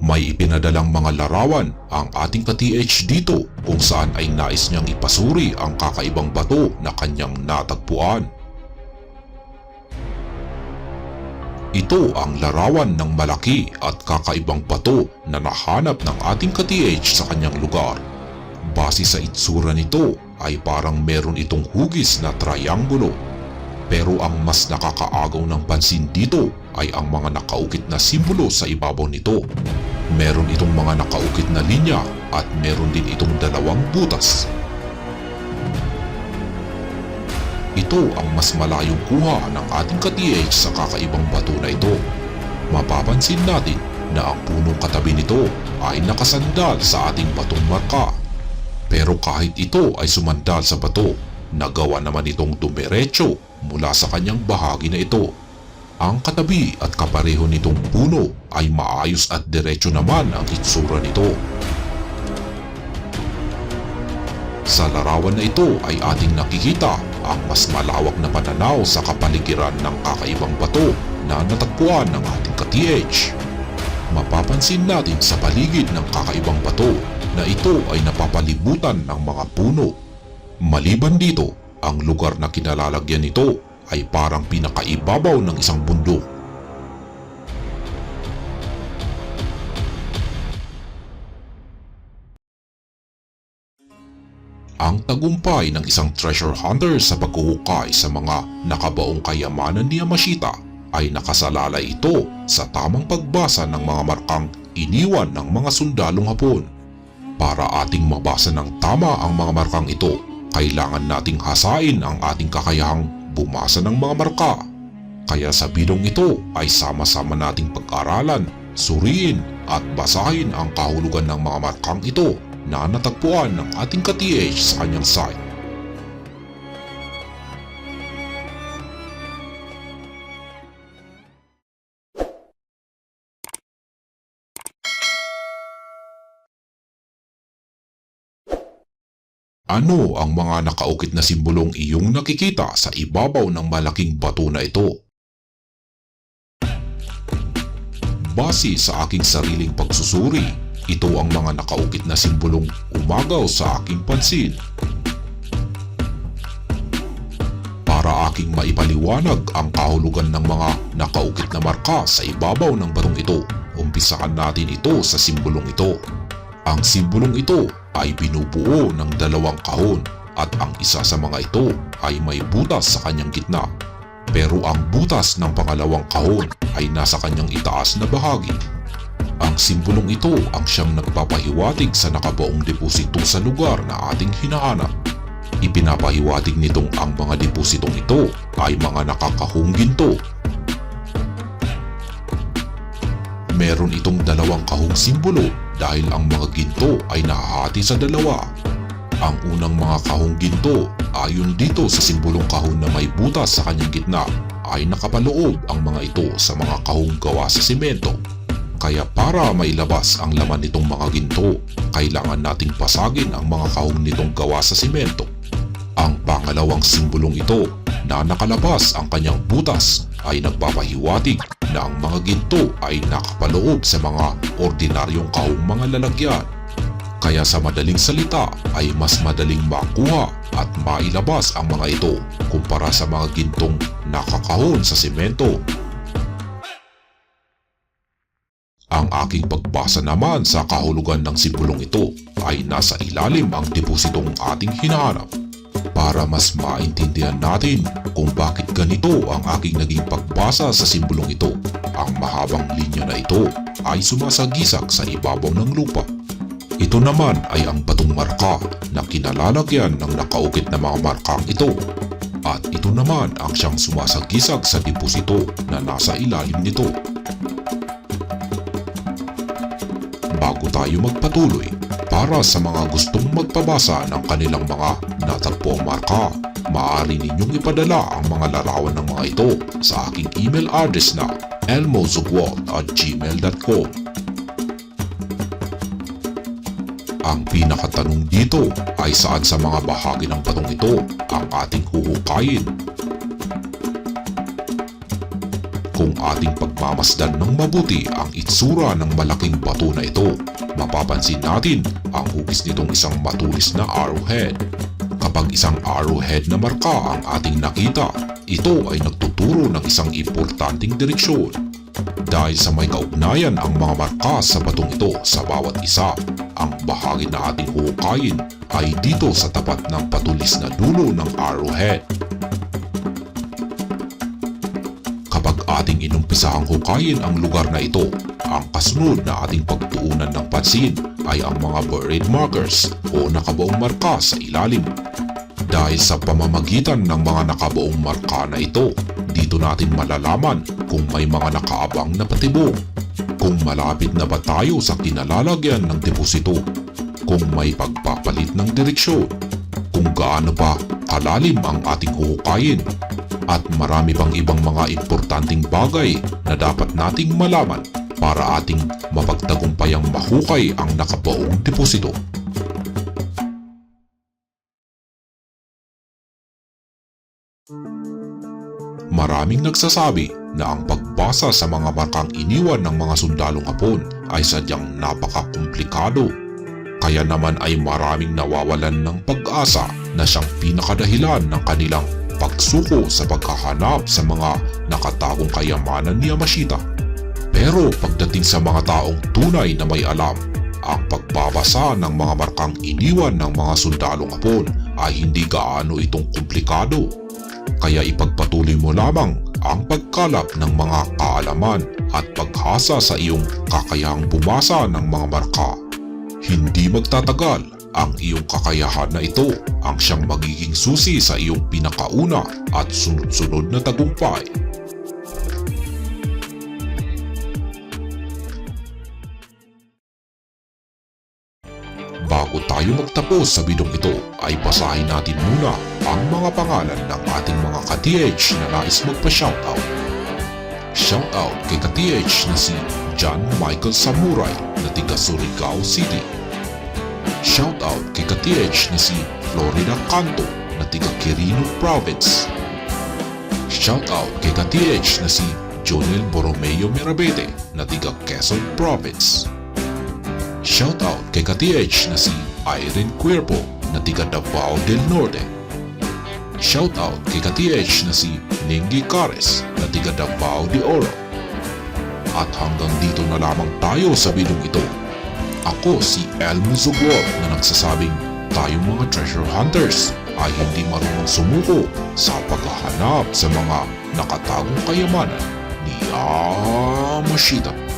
May ipinadalang mga larawan ang ating ka-TH dito kung saan ay nais niyang ipasuri ang kakaibang bato na kanyang natagpuan. Ito ang larawan ng malaki at kakaibang bato na nahanap ng ating ka-TH sa kanyang lugar. Base sa itsura nito ay parang meron itong hugis na triangulo. Pero ang mas nakakaagaw ng pansin dito ay ang mga nakaukit na simbolo sa ibabaw nito. Meron itong mga nakaukit na linya at meron din itong dalawang butas. Ito ang mas malayong kuha ng ating ka-TH sa kakaibang bato na ito. Mapapansin natin na ang punong katabi nito ay nakasandal sa ating batong marka. Pero kahit ito ay sumandal sa bato, nagawa naman itong dumiretso mula sa kanyang bahagi na ito. Ang katabi at kapareho nitong puno ay maayos at diretso naman ang itsura nito. Sa larawan na ito ay ating nakikita ang mas malawak na pananaw sa kapaligiran ng kakaibang bato na natagpuan ng ating ka-TH. Mapapansin natin sa paligid ng kakaibang bato na ito ay napapalibutan ng mga puno. Maliban dito, ang lugar na kinalalagyan nito ay parang pinakaibabaw ng isang bundok. Ang tagumpay ng isang treasure hunter sa paghuhukay sa mga nakabaong kayamanan ni Yamashita ay nakasalalay ito sa tamang pagbasa ng mga markang iniwan ng mga sundalong hapon. Para ating mabasa ng tama ang mga markang ito, kailangan nating hasain ang ating kakayahang bumasa ng mga marka. Kaya sa bidong ito ay sama-sama nating pag-aralan, suriin at basahin ang kahulugan ng mga markang ito na natagpuan ng ating ka-TH sa kanyang site. Ano ang mga nakaukit na simbolong iyong nakikita sa ibabaw ng malaking bato na ito? Base sa aking sariling pagsusuri, ito ang mga nakaukit na simbolong umagaw sa aking pansin. Para aking maipaliwanag ang kahulugan ng mga nakaukit na marka sa ibabaw ng batong ito, umpisahan natin ito sa simbolong ito. Ang simbolong ito ay binubuo ng dalawang kahon at ang isa sa mga ito ay may butas sa kanyang gitna. Pero ang butas ng pangalawang kahon ay nasa kanyang itaas na bahagi. Ang simbolong ito ang siyang nagpapahiwatig sa nakabaong deposito sa lugar na ating hinahanap. Ipinapahiwatig nitong ang mga depositong ito ay mga nakakahong ginto. Meron itong dalawang kahong simbolo dahil ang mga ginto ay nahahati sa dalawa. Ang unang mga kahong ginto ayon dito sa simbolong kahon na may butas sa kanyang gitna ay nakapaloob ang mga ito sa mga kahong gawa sa simento. Kaya para mailabas ang laman nitong mga ginto, kailangan nating pasagin ang mga kahong nitong gawa sa simento. Ang pangalawang simbolong ito na nakalabas ang kanyang butas ay nagpapahiwatig na ang mga ginto ay nakapaloob sa mga ordinaryong kahong mga lalagyan. Kaya sa madaling salita ay mas madaling makuha at mailabas ang mga ito kumpara sa mga gintong nakakahon sa semento. Ang aking pagbasa naman sa kahulugan ng simbolong ito ay nasa ilalim ang depositong ating hinahanap para mas maintindihan natin kung bakit ganito ang aking naging pagbasa sa simbolong ito. Ang mahabang linya na ito ay sumasagisag sa ibabaw ng lupa. Ito naman ay ang batong marka na kinalalagyan ng nakaukit na mga markang ito. At ito naman ang siyang sumasagisag sa deposito na nasa ilalim nito. Bago tayo magpatuloy, para sa mga gustong magpabasa ng kanilang mga natagpuang marka, maaari ninyong ipadala ang mga larawan ng mga ito sa aking email address na elmozugwalt at gmail.com Ang pinakatanong dito ay saan sa mga bahagi ng batong ito ang ating huhukayin. Kung ating pagmamasdan ng mabuti ang itsura ng malaking bato na ito, mapapansin natin ang hugis nitong isang matulis na arrowhead. Kapag isang arrowhead na marka ang ating nakita, ito ay nagtuturo ng isang importanteng direksyon. Dahil sa may kaugnayan ang mga marka sa batong ito sa bawat isa, ang bahagi na ating huhukayin ay dito sa tapat ng patulis na dulo ng arrowhead. Ating inumpisahang hukayin ang lugar na ito, ang kasunod na ating pagtuunan ng pansin ay ang mga buried markers o nakabaong marka sa ilalim. Dahil sa pamamagitan ng mga nakabaong marka na ito, dito natin malalaman kung may mga nakaabang na patibong, kung malapit na ba tayo sa kinalalagyan ng deposito, kung may pagpapalit ng direksyon, kung gaano pa kalalim ang ating huhukayin, at marami pang ibang mga importanteng bagay na dapat nating malaman para ating mapagtagumpayang mahukay ang nakabaong deposito. Maraming nagsasabi na ang pagbasa sa mga markang iniwan ng mga sundalong Hapon ay sadyang napakakomplikado. Kaya naman ay maraming nawawalan ng pag-asa na siyang pinakadahilan ng kanilang pagsuko sa paghahanap sa mga nakatagong kayamanan ni Yamashita. Pero pagdating sa mga taong tunay na may alam, ang pagbabasa ng mga markang iniwan ng mga sundalong Hapon ay hindi gaano itong komplikado. Kaya ipagpatuloy mo lamang ang pagkalap ng mga kaalaman at paghasa sa iyong kakayahang bumasa ng mga marka. Hindi magtatagal ang iyong kakayahan na ito ang siyang magiging susi sa iyong pinakauna at sunod-sunod na tagumpay. Bago tayo magtapos sa bidong ito ay basahin natin muna ang mga pangalan ng ating mga ka-TH na nais magpa-shoutout. Shoutout kay ka-TH na si John Michael Samurai na tiga Surigao City. Shoutout kay ka-TH na si Florida Canto na tiga Quirino Province. Shoutout kay ka-TH na si Jonel Borromeo Mirabete na tiga Quezon Province. Shoutout kay ka-TH na si Irene Cuerpo na tiga Davao del Norte. Shoutout kay ka-TH na si Ningy Cares na tiga Davao de Oro. At hanggang dito na lamang tayo sa bidong ito. Ako si Elmo Zugwor na nagsasabing tayong mga treasure hunters ay hindi marunong sumuko sa paghahanap sa mga nakatagong kayamanan ni Yamashita.